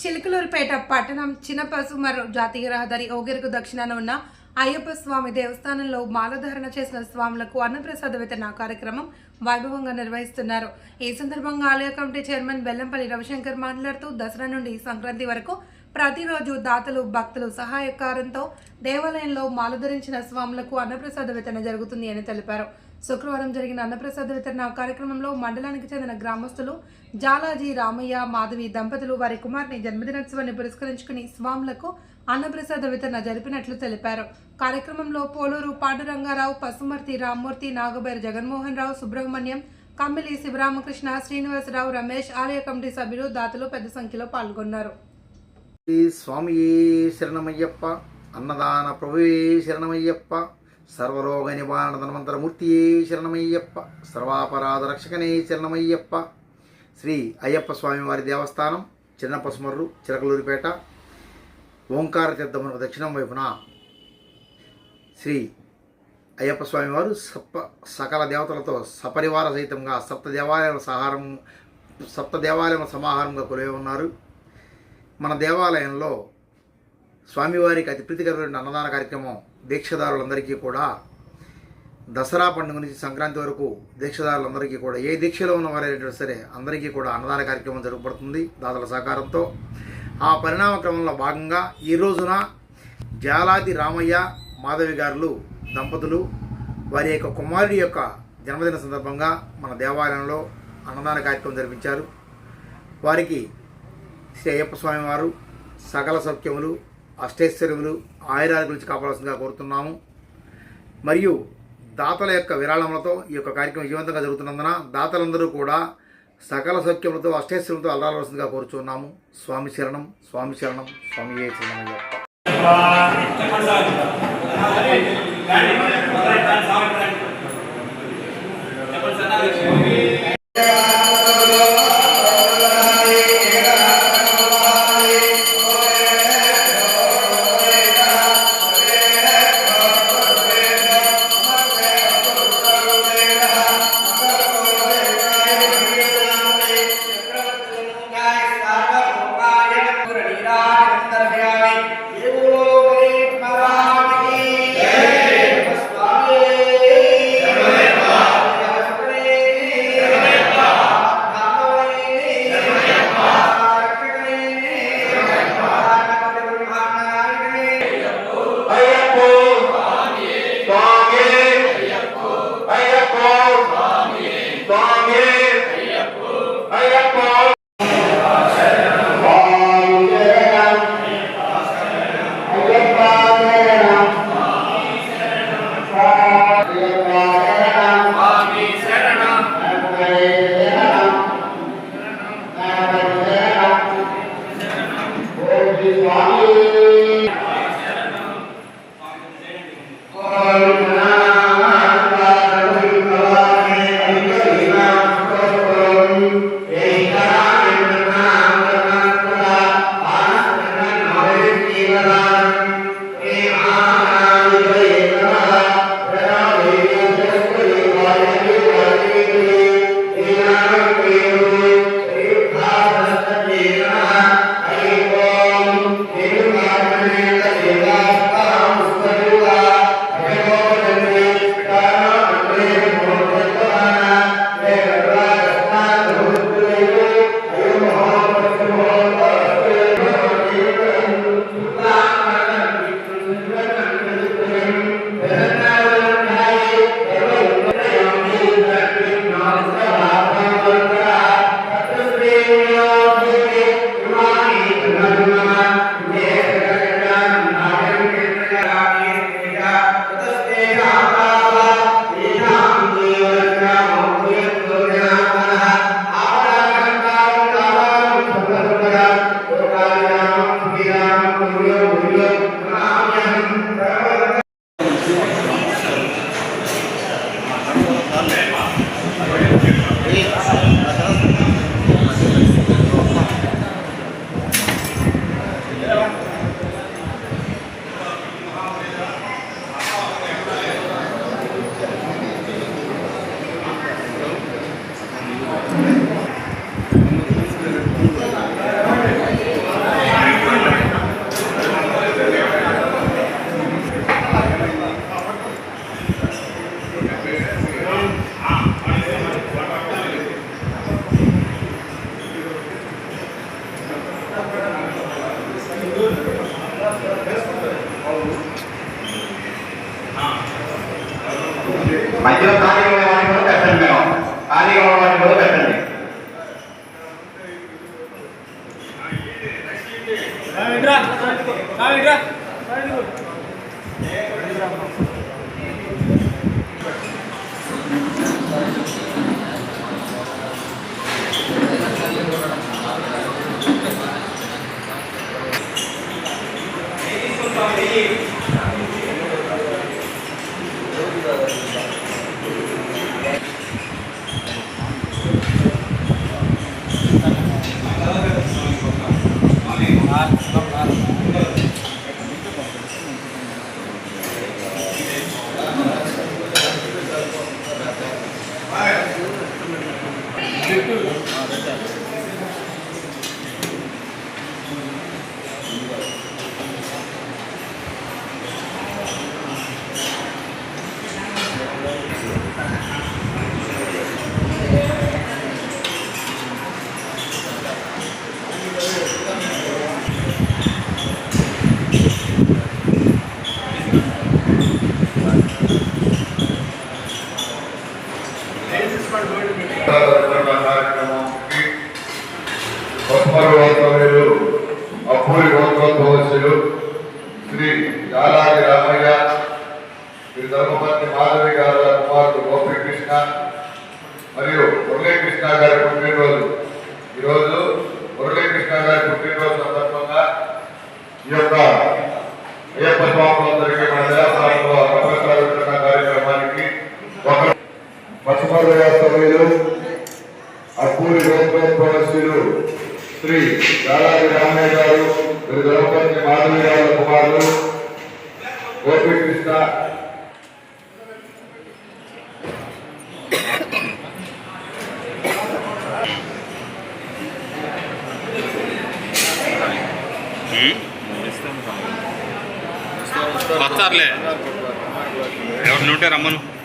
చిలుకలూరుపేట పట్టణం చిన్నపసుమరు జాతీయ రహదారి ఓగిరకు దక్షిణాన ఉన్న అయ్యప్ప స్వామి దేవస్థానంలో మాలధారణ చేసిన స్వాములకు అన్నప్రసాద వితరణ కార్యక్రమం వైభవంగా నిర్వహిస్తున్నారు. ఈ సందర్భంగా ఆలయ కమిటీ చైర్మన్ బెల్లంపల్లి రవిశంకర్ మాట్లాడుతూ దసరా నుండి సంక్రాంతి వరకు ప్రతిరోజు దాతలు భక్తులు సహాయకారంతో దేవాలయంలో మాలధరించిన స్వాములకు అన్నప్రసాద వితరణ జరుగుతుంది అని తెలిపారు. శుక్రవారం జరిగిన అన్నప్రసాద వితరణ కార్యక్రమంలో మండలానికి చెందిన గ్రామస్తులు జాలాజీ రామయ్య మాధవి దంపతులు వారి కుమార్ని జన్మదినోత్సవాన్ని పురస్కరించుకుని స్వాములకు అన్నప్రసాద వితరణ జరిపినట్లు తెలిపారు. కార్యక్రమంలో పోలూరు పాండురంగారావు పసుమర్తి రామ్మూర్తి నాగబైర్ జగన్మోహన్ రావు సుబ్రహ్మణ్యం కమ్మిలి శివరామకృష్ణ శ్రీనివాసరావు రమేష్ ఆలయ కమిటీ సభ్యులు దాతలు పెద్ద సంఖ్యలో పాల్గొన్నారు. స్వామి శరణమయ్యప్ప అన్నదాన ప్రభువే శరణమయ్యప్ప సర్వరోగ నివారణ ధన్వంతరమూర్తియే శరణమయ్యప్ప సర్వాపరాధ రక్షకనే శరణమయ్యప్ప. శ్రీ అయ్యప్ప స్వామివారి దేవస్థానం చిన్న పసుమర్రు చిరకలూరిపేట ఓంకార తీర్థమునకు దక్షిణం వైపున శ్రీ అయ్యప్ప స్వామివారు సప్ప సకల దేవతలతో సపరివార సహితంగా సప్త దేవాలయాల సహారం సప్త దేవాలయం సమాహారంగా కొలువై ఉన్నారు. మన దేవాలయంలో స్వామివారికి అతి ప్రీతికరమైన అన్నదాన కార్యక్రమం దీక్షదారులందరికీ కూడా దసరా పండుగ నుంచి సంక్రాంతి వరకు దీక్షదారులందరికీ కూడా ఏ దీక్షలో ఉన్న వారైనా సరే అందరికీ కూడా అన్నదాన కార్యక్రమం జరగబడుతుంది దాతల సహకారంతో. ఆ పరిణామ క్రమంలో భాగంగా ఈ రోజున జాలాది రామయ్య మాధవి గారులు దంపతులు వారి యొక్క కుమారుడి యొక్క జన్మదిన సందర్భంగా మన దేవాలయంలో అన్నదాన కార్యక్రమం జరిపించారు. వారికి శ్రీ అయ్యప్ప స్వామి వారు సకల సౌఖ్యములు అష్టైశ్వర్యములు ఆయురాల గురించి కాపాడాల్సిందిగా కోరుతున్నాము. మరియు దాతల యొక్క విరాళములతో ఈ యొక్క కార్యక్రమం విజయవంతంగా జరుగుతున్నందున దాతలందరూ కూడా సకల సౌఖ్యములతో అష్టేశ్వరులతో అల్లాల్సిందిగా కోరుచున్నాము. స్వామి శరణం స్వామి శరణం స్వామి ربنا మధ్యలో ఖాళీగా ఉన్న వాటిని కూడా పెట్టండి మేము ఖాళీగా ఉన్న వాటిని కూడా పెట్టండి. కార్యక్రమానికి కొత్తమరు వాస్తవ్యులు అప్పూరి గోత్రోద్భవస్యులు శ్రీ యాలాది రామయ్య శ్రీ ధర్మపతి మాధవి గారు కుమారుడు గోపీకృష్ణ మరియు మురళీకృష్ణ గారి పుట్టినరోజు ఈరోజు మురళీకృష్ణ గారి పుట్టినరోజు సందర్భంగా ఈ యొక్క అయ్యప్ప స్వాములందరికీ మన దేవస్థానంలో అన్నప్రసాద వితరణ కార్యక్రమానికి ఒక పసుమరు వాస్తవ్యులు అప్పూరి గోత్రోద్భవస్యులు శ్రీ దాదాపు రామయ్య గారు శ్రీ ద్రౌపది మాధవి గారు కుమారులు. గోపీకృష్ణ. వస్తారులే. ఎవరిని ఉంటే రమ్మను.